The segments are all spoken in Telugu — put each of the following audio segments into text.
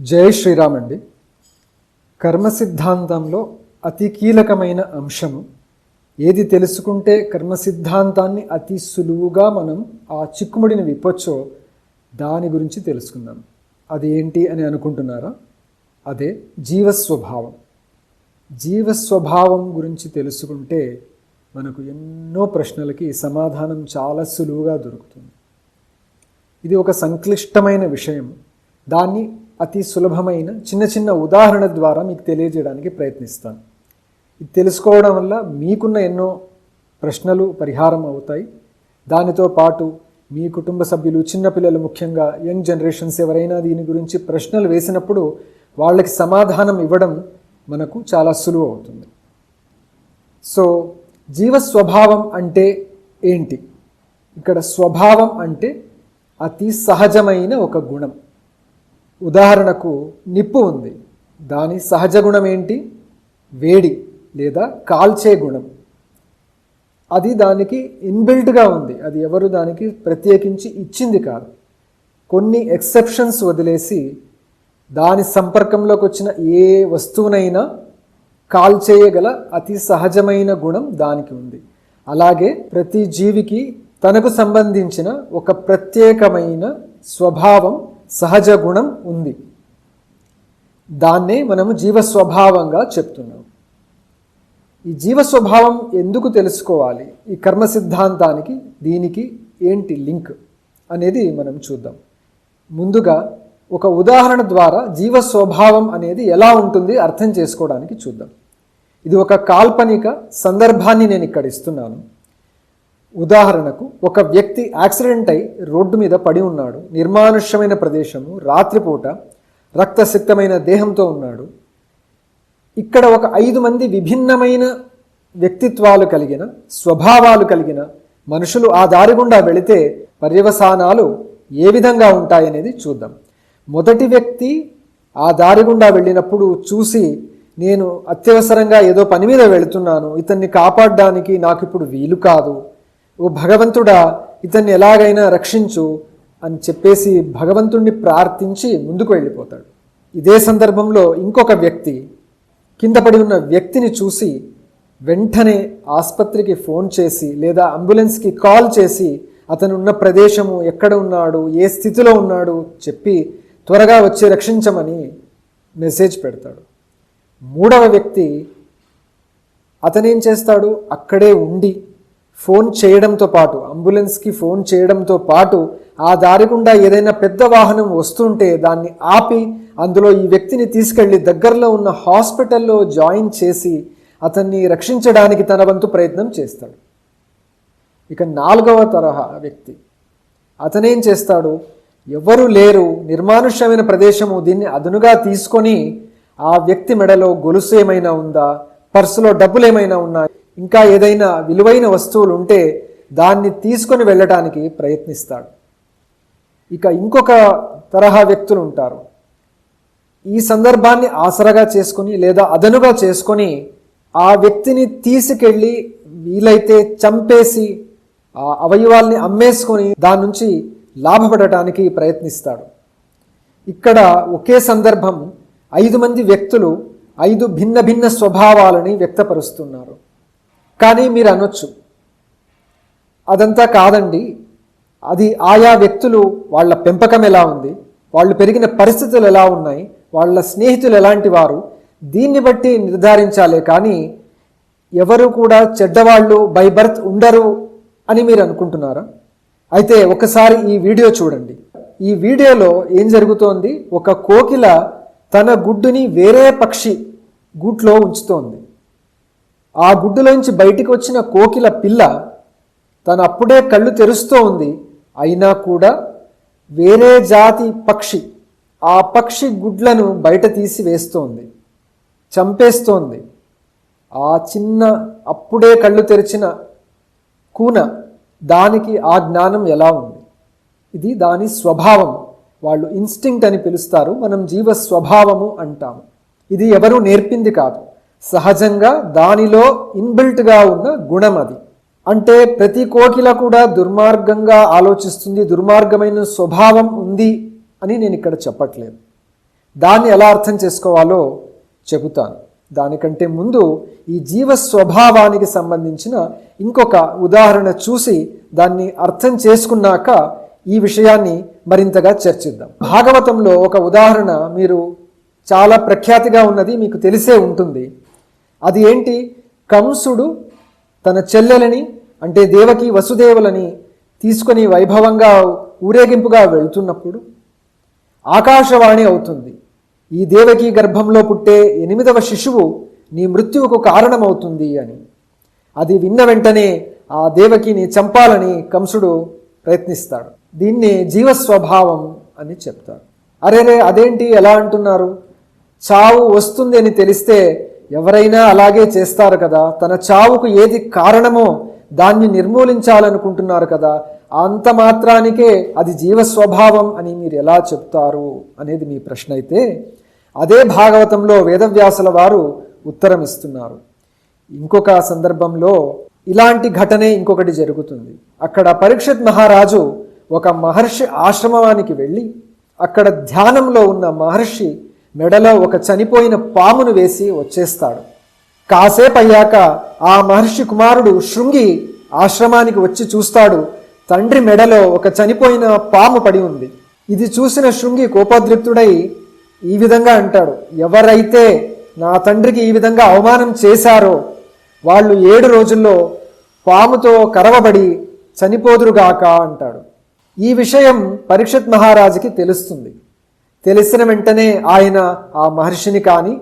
జై శ్రీరామ్ అండి. కర్మ సిద్ధాంతంలో అతి కీలకమైన అంశము ఏది తెలుసుకుంటే కర్మ సిద్ధాంతాన్ని అతి సులువుగా మనం ఆ చిక్కుముడిని విప్పొచ్చో దాని గురించి తెలుసుకుందాం. అది ఏంటి అని అనుకుంటున్నారా? అదే జీవస్వభావం. జీవస్వభావం గురించి తెలుసుకుంటే మనకు ఎన్నో ప్రశ్నలకి సమాధానం చాలా సులువుగా దొరుకుతుంది. ఇది ఒక సంక్లిష్టమైన విషయం. దాన్ని అతి సులభమైన చిన్న చిన్న ఉదాహరణ ద్వారా మీకు తెలియజేయడానికి ప్రయత్నిస్తాను. ఇది తెలుసుకోవడం వల్ల మీకున్న ఎన్నో ప్రశ్నలు పరిహారం అవుతాయి. దానితో పాటు మీ కుటుంబ సభ్యులు చిన్నపిల్లలు ముఖ్యంగా యంగ్ జనరేషన్స్ ఎవరైనా దీని గురించి ప్రశ్నలు వేసినప్పుడు వాళ్ళకి సమాధానం ఇవ్వడం మనకు చాలా సులువు అవుతుంది. సో జీవ స్వభావం అంటే ఏంటి? ఇక్కడ స్వభావం అంటే అతి సహజమైన ఒక గుణం. ఉదాహరణకు నిప్పు ఉంది. దాని సహజ గుణం ఏంటి? వేడి లేదా కాల్చే గుణం. అది దానికి ఇన్బిల్ట్గా ఉంది. అది ఎవరు దానికి ప్రత్యేకించి ఇచ్చింది కాదు. కొన్ని ఎక్సెప్షన్స్ వదిలేసి దాని సంపర్కంలోకి వచ్చిన ఏ వస్తువునైనా కాల్చేయగల అతి సహజమైన గుణం దానికి ఉంది. అలాగే ప్రతి జీవికి తనకు సంబంధించిన ఒక ప్రత్యేకమైన స్వభావం సహజ గుణం ఉంది. దాన్నే మనము జీవ స్వభావంగా చెప్తున్నాం. ఈ జీవ స్వభావం ఎందుకు తెలుసుకోవాలి? ఈ కర్మ సిద్ధాంతానికి దీనికి ఏంటి లింక్ అనేది మనం చూద్దాం. ముందుగా ఒక ఉదాహరణ ద్వారా జీవ స్వభావం అనేది ఎలా ఉంటుంది అర్థం చేసుకోవడానికి చూద్దాం. ఇది ఒక కాల్పనిక సందర్భాన్ని నేను ఇక్కడ ఇస్తున్నాను. ఉదాహరణకు ఒక వ్యక్తి యాక్సిడెంట్ అయి రోడ్డు మీద పడి ఉన్నాడు. నిర్మానుష్యమైన ప్రదేశము రాత్రిపూట రక్తసిక్తమైన దేహంతో ఉన్నాడు. ఇక్కడ ఒక ఐదు మంది విభిన్నమైన వ్యక్తిత్వాలు కలిగిన స్వభావాలు కలిగిన మనుషులు ఆ దారి గుండా వెళితే పర్యవసానాలు ఏ విధంగా ఉంటాయనేది చూద్దాం. మొదటి వ్యక్తి ఆ దారి గుండా వెళ్ళినప్పుడు చూసి నేను అత్యవసరంగా ఏదో పని మీద వెళుతున్నాను. ఇతన్ని కాపాడడానికి నాకు ఇప్పుడు వీలు కాదు. ఓ భగవంతుడా ఇతన్ని ఎలాగైనా రక్షించు అని చెప్పేసి భగవంతుణ్ణి ప్రార్థించి ముందుకు వెళ్ళిపోతాడు. ఇదే సందర్భంలో ఇంకొక వ్యక్తి కింద పడి ఉన్న వ్యక్తిని చూసి వెంటనే ఆసుపత్రికి ఫోన్ చేసి లేదా అంబులెన్స్కి కాల్ చేసి అతను ఉన్న ప్రదేశము ఎక్కడ ఉన్నాడు ఏ స్థితిలో ఉన్నాడు చెప్పి త్వరగా వచ్చి రక్షించమని మెసేజ్ పెడతాడు. మూడవ వ్యక్తి అతనేం చేస్తాడు? అక్కడే ఉండి ఫోన్ చేయడంతో పాటు అంబులెన్స్కి ఫోన్ చేయడంతో పాటు ఆ దారి గుండా ఏదైనా పెద్ద వాహనం వస్తుంటే దాన్ని ఆపి అందులో ఈ వ్యక్తిని తీసుకెళ్ళి దగ్గరలో ఉన్న హాస్పిటల్లో జాయిన్ చేసి అతన్ని రక్షించడానికి తన వంతు ప్రయత్నం చేస్తాడు. ఇక నాలుగవ తరహా వ్యక్తి. అతనేం చేస్తాడు? ఎవరు లేరు నిర్మానుష్యమైన ప్రదేశము దీన్ని అదునుగా తీసుకొని ఆ వ్యక్తి మెడలో గొలుసు ఏమైనా ఉందా? పర్సులో డబ్బులు ఏమైనా ఉన్నాయి? ఇంకా ఏదైనా విలువైన వస్తువులు ఉంటే దాన్ని తీసుకొని వెళ్ళటానికి ప్రయత్నిస్తాడు. ఇక ఇంకొక తరహా వ్యక్తులు ఉంటారు. ఈ సందర్భాన్ని ఆసరగా చేసుకొని లేదా అదనుగా చేసుకొని ఆ వ్యక్తిని తీసుకెళ్ళి వీలైతే చంపేసి ఆ అవయవాల్ని అమ్మేసుకొని దాని నుంచి లాభపడటానికి ప్రయత్నిస్తాడు. ఇక్కడ ఒకే సందర్భం ఐదు మంది వ్యక్తులు ఐదు భిన్న భిన్న స్వభావాలని వ్యక్తపరుస్తున్నారు. కానీ మీరు అనొచ్చు. అదంతా కాదండి. అది ఆయా వ్యక్తులు వాళ్ళ పెంపకం ఎలా ఉంది వాళ్ళు పెరిగిన పరిస్థితులు ఎలా ఉన్నాయి వాళ్ళ స్నేహితులు ఎలాంటి వారు దీన్ని బట్టి నిర్ధారించాలే కానీ ఎవరు కూడా చెడ్డవాళ్ళు బై బర్త్ ఉండరు అని మీరు అనుకుంటున్నారా? అయితే ఒకసారి ఈ వీడియో చూడండి. ఈ వీడియోలో ఏం జరుగుతోంది? ఒక కోకిల తన గుడ్డుని వేరే పక్షి గూట్లో ఉంచుతోంది. ఆ గుడ్డులోంచి బయటికి వచ్చిన కోకిల పిల్ల తను అప్పుడే కళ్ళు తెరుస్తూ ఉంది. అయినా కూడా వేరే జాతి పక్షి ఆ పక్షి గుడ్లను బయట తీసి వేస్తోంది చంపేస్తోంది. ఆ చిన్న అప్పుడే కళ్ళు తెరిచిన కూన దానికి ఆ జ్ఞానం ఎలా ఉంది? ఇది దాని స్వభావం. వాళ్ళు ఇన్స్టింక్ట్ అని పిలుస్తారు. మనం జీవ స్వభావము అంటాము. ఇది ఎవరూ నేర్పింది కాదు. సహజంగా దానిలో ఇన్బిల్ట్గా ఉన్న గుణం అది. అంటే ప్రతి కోకిల కూడా దుర్మార్గంగా ఆలోచిస్తుంది దుర్మార్గమైన స్వభావం ఉంది అని నేను ఇక్కడ చెప్పట్లేదు. దాన్ని ఎలా అర్థం చేసుకోవాలో చెబుతాను. దానికంటే ముందు ఈ జీవ స్వభావానికి సంబంధించిన ఇంకొక ఉదాహరణ చూసి దాన్ని అర్థం చేసుకున్నాక ఈ విషయాన్ని మరింతగా చర్చిద్దాం. భాగవతంలో ఒక ఉదాహరణ మీరు చాలా ప్రఖ్యాతిగా ఉన్నది మీకు తెలిసే ఉంటుంది. అది ఏంటి? కంసుడు తన చెల్లెలని అంటే దేవకి వసుదేవులని తీసుకొని వైభవంగా ఊరేగింపుగా వెళుతున్నప్పుడు ఆకాశవాణి అవుతుంది. ఈ దేవకి గర్భంలో పుట్టే ఎనిమిదవ శిశువు నీ మృత్యువుకు కారణమవుతుంది అని. అది విన్న వెంటనే ఆ దేవకిని చంపాలని కంసుడు ప్రయత్నిస్తాడు. దీన్ని జీవస్వభావం అని చెప్తారు. అరేరే అదేంటి? ఎలా అంటున్నారు? చావు వస్తుంది అని తెలిస్తే ఎవరైనా అలాగే చేస్తారు కదా? తన చావుకు ఏది కారణమో దాన్ని నిర్మూలించాలనుకుంటున్నారు కదా? అంత మాత్రానికే అది జీవస్వభావం అని మీరు ఎలా చెప్తారు అనేది మీ ప్రశ్న అయితే అదే భాగవతంలో వేదవ్యాసుల వారు ఉత్తరం ఇస్తున్నారు ఇంకొక సందర్భంలో ఇలాంటి ఘటనే ఇంకొకటి జరుగుతుంది. అక్కడ పరీక్షిత్ మహారాజు ఒక మహర్షి ఆశ్రమానికి వెళ్ళి అక్కడ ధ్యానంలో ఉన్న మహర్షి మెడలో ఒక చనిపోయిన పామును వేసి వచ్చేస్తాడు. కాసేపు అయ్యాక ఆ మహర్షి కుమారుడు శృంగి ఆశ్రమానికి వచ్చి చూస్తాడు. తండ్రి మెడలో ఒక చనిపోయిన పాము పడి ఉంది. ఇది చూసిన శృంగి కోపోద్రిక్తుడై ఈ విధంగా అంటాడు. ఎవరైతే నా తండ్రికి ఈ విధంగా అవమానం చేశారో వాళ్ళు ఏడు రోజుల్లో పాముతో కరవబడి చనిపోదురుగాక అంటాడు. ఈ విషయం పరీక్షత్ మహారాజుకి తెలుస్తుంది. తెలిసిన వెంటనే ఆయన ఆ మహర్షిని కానీ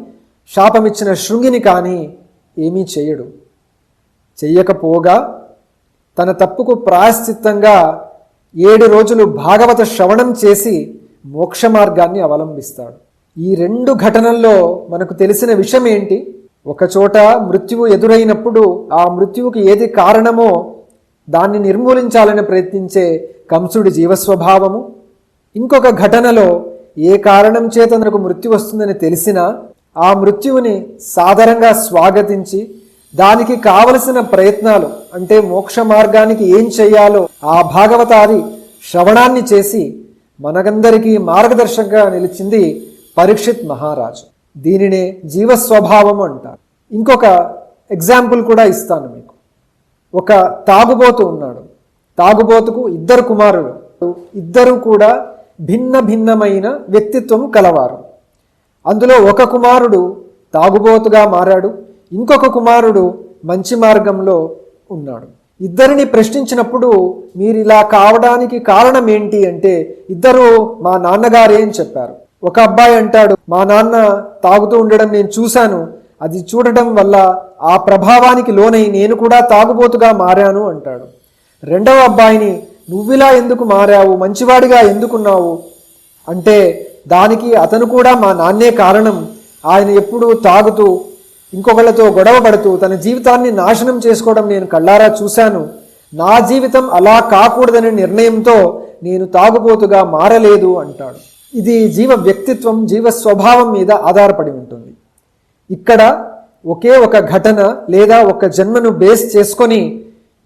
శాపమిచ్చిన శృంగిని కానీ ఏమీ చేయడు. చెయ్యకపోగా తన తప్పుకు ప్రాయశ్చిత్తంగా ఏడు రోజులు భాగవత శ్రవణం చేసి మోక్ష మార్గాన్ని అవలంబిస్తాడు. ఈ రెండు ఘటనల్లో మనకు తెలిసిన విషయం ఏంటి ఒకచోట మృత్యువు ఎదురైనప్పుడు ఆ మృత్యువుకి ఏది కారణమో దాన్ని నిర్మూలించాలని ప్రయత్నించే కంసుడి జీవస్వభావము. ఇంకొక ఘటనలో ఏ కారణం చేత మనకు మృత్యు వస్తుందని తెలిసినా ఆ మృత్యువుని సాదరంగా స్వాగతించి దానికి కావలసిన ప్రయత్నాలు అంటే మోక్ష మార్గానికి ఏం చేయాలో ఆ భాగవతాది శ్రవణాన్ని చేసి మనకందరికీ మార్గదర్శకంగా నిలిచింది పరీక్షిత్ మహారాజు. దీనినే జీవస్వభావం అంటారు. ఇంకొక ఎగ్జాంపుల్ కూడా ఇస్తాను మీకు. ఒక తాగుబోతు ఉన్నాడు. తాగుబోతుకు ఇద్దరు కుమారులు. ఇద్దరు కూడా భిన్న భిన్నమైన వ్యక్తిత్వం కలవారు. అందులో ఒక కుమారుడు తాగుబోతుగా మారాడు ఇంకొక కుమారుడు మంచి మార్గంలో ఉన్నాడు. ఇద్దరిని ప్రశ్నించినప్పుడు మీరు ఇలా కావడానికి కారణం ఏంటి అంటే ఇద్దరు మా నాన్నగారే అని చెప్పారు. ఒక అబ్బాయి అంటాడు మా నాన్న తాగుతూ ఉండడం నేను చూశాను. అది చూడడం వల్ల ఆ ప్రభావానికి లోనై నేను కూడా తాగుబోతుగా మారాను అంటాడు. రెండవ అబ్బాయిని నువ్విలా ఎందుకు మారావు? మంచివాడిగా ఎందుకున్నావు? అంటే దానికి అతను కూడా మా నాన్నే కారణం. ఆయన ఎప్పుడూ తాగుతూ ఇంకొకళ్ళతో గొడవ పడుతూ తన జీవితాన్ని నాశనం చేసుకోవడం నేను కళ్ళారా చూశాను. నా జీవితం అలా కాకూడదనే నిర్ణయంతో నేను తాగుబోతుగా మారలేదు అంటాడు. ఇది జీవ వ్యక్తిత్వం జీవ స్వభావం మీద ఆధారపడి ఉంటుంది. ఇక్కడ ఒకే ఒక ఘటన లేదా ఒక జన్మను బేస్ చేసుకొని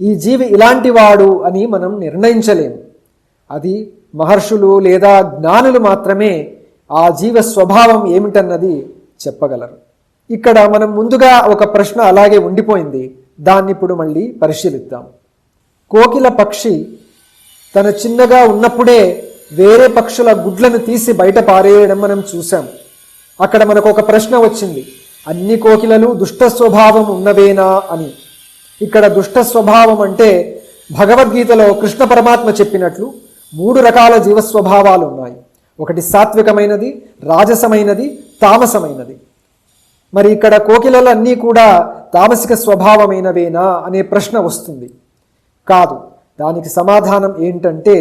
ఈ జీవి ఇలాంటి వాడు అని మనం నిర్ణయించలేము. అది మహర్షులు లేదా జ్ఞానులు మాత్రమే ఆ జీవ స్వభావం ఏమిటన్నది చెప్పగలరు. ఇక్కడ మనం ముందుగా ఒక ప్రశ్న అలాగే ఉండిపోయింది. దాన్ని ఇప్పుడు మళ్ళీ పరిశీలిద్దాం. కోకిల పక్షి తన చిన్నగా ఉన్నప్పుడే వేరే పక్షుల గుడ్లను తీసి బయట పారేయడం మనం చూసాం అక్కడ మనకు ఒక ప్రశ్న వచ్చింది. అన్ని కోకిలలు దుష్ట స్వభావం ఉన్నవేనా అని. ఇక్కడ దుష్ట స్వభావం అంటే భగవద్గీతలో కృష్ణ పరమాత్మ చెప్పినట్లు మూడు రకాల జీవస్వభావాలు ఉన్నాయి. ఒకటి సాత్వికమైనది రాజసమైనది తామసమైనది. మరి ఇక్కడ కోకిలలన్నీ కూడా తామసిక స్వభావమైనవేనా అనే ప్రశ్న వస్తుంది. కాదు దానికి సమాధానం ఏంటంటే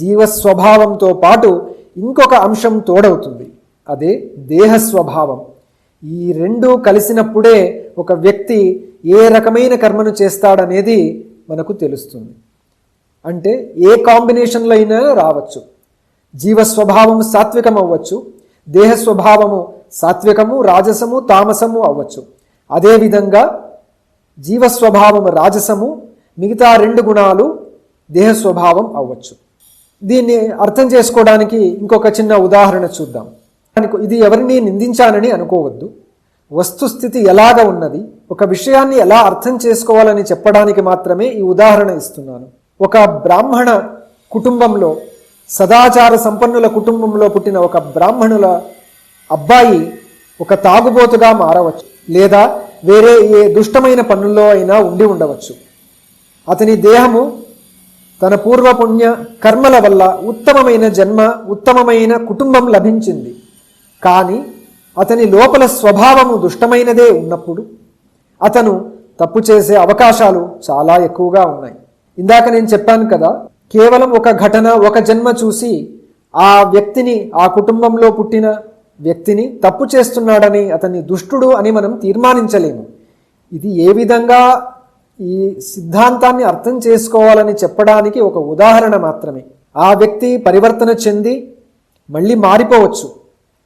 జీవ స్వభావంతో పాటు ఇంకొక అంశం తోడవుతుంది. అదే దేహ స్వభావం ఈ రెండు కలిసినప్పుడే ఒక వ్యక్తి ఏ రకమైన కర్మను చేస్తాడనేది మనకు తెలుస్తుంది. అంటే ఏ కాంబినేషన్లో అయినా రావచ్చు. జీవస్వభావము సాత్వికం అవ్వచ్చు. దేహ స్వభావము సాత్వికము రాజసము తామసము అవ్వచ్చు. అదేవిధంగా జీవ స్వభావము రాజసము మిగతా రెండు గుణాలు దేహ స్వభావం అవ్వచ్చు. దీన్ని అర్థం చేసుకోవడానికి ఇంకొక చిన్న ఉదాహరణ చూద్దాం. ఇది ఎవరిని నిందించానని అనుకోవద్దు. వస్తుస్థితి ఎలాగ ఉన్నది ఒక విషయాన్ని ఎలా అర్థం చేసుకోవాలని చెప్పడానికి మాత్రమే ఈ ఉదాహరణ ఇస్తున్నాను. ఒక బ్రాహ్మణ కుటుంబంలో సదాచార సంపన్నుల కుటుంబంలో పుట్టిన ఒక బ్రాహ్మణుల అబ్బాయి ఒక తాగుబోతుగా మారవచ్చు లేదా వేరే ఏ దుష్టమైన పనుల్లో అయినా ఉండి ఉండవచ్చు. అతని దేహము తన పూర్వపుణ్య కర్మల వల్ల ఉత్తమమైన జన్మ ఉత్తమమైన కుటుంబం లభించింది. కానీ అతని లోపల స్వభావము దుష్టమైనదే ఉన్నప్పుడు అతను తప్పు చేసే అవకాశాలు చాలా ఎక్కువగా ఉన్నాయి. ఇందాక నేను చెప్పాను కదా కేవలం ఒక ఘటన ఒక జన్మ చూసి ఆ వ్యక్తిని ఆ కుటుంబంలో పుట్టిన వ్యక్తిని తప్పు చేస్తున్నాడని అతన్ని దుష్టుడు అని మనం తీర్మానించలేము. ఇది ఏ విధంగా ఈ సిద్ధాంతాన్ని అర్థం చేసుకోవాలని చెప్పడానికి ఒక ఉదాహరణ మాత్రమే. ఆ వ్యక్తి పరివర్తన చెంది మళ్ళీ మారిపోవచ్చు.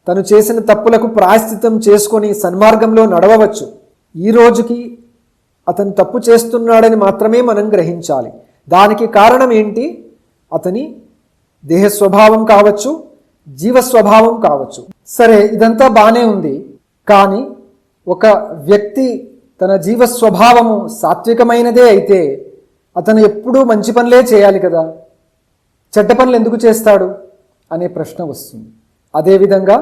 తను చేసిన తప్పులకు ప్రాయశ్చితం చేసుకొని సన్మార్గంలో నడవవచ్చు. ఈ రోజుకి అతను తప్పు చేస్తున్నాడని మాత్రమే మనం గ్రహించాలి. దానికి కారణం ఏంటి? అతని దేహ స్వభావం కావచ్చు జీవ స్వభావం కావచ్చు. సరే ఇదంతా బాగానే ఉంది. కానీ ఒక వ్యక్తి తన జీవ స్వభావము సాత్వికమైనదే అయితే అతను ఎప్పుడూ మంచి పనులే చేయాలి కదా? చెడ్డ పనులు ఎందుకు చేస్తాడు? అనే ప్రశ్న వస్తుంది. అదేవిధంగా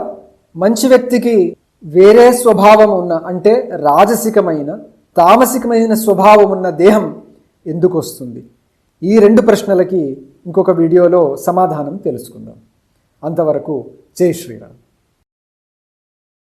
మంచి వ్యక్తికి వేరే స్వభావం ఉన్న అంటే రాజసికమైన తామసికమైన స్వభావం ఉన్న దేహం ఎందుకు వస్తుంది? ఈ రెండు ప్రశ్నలకి ఇంకొక వీడియోలో సమాధానం తెలుసుకుందాం. అంతవరకు జై శ్రీరామ్.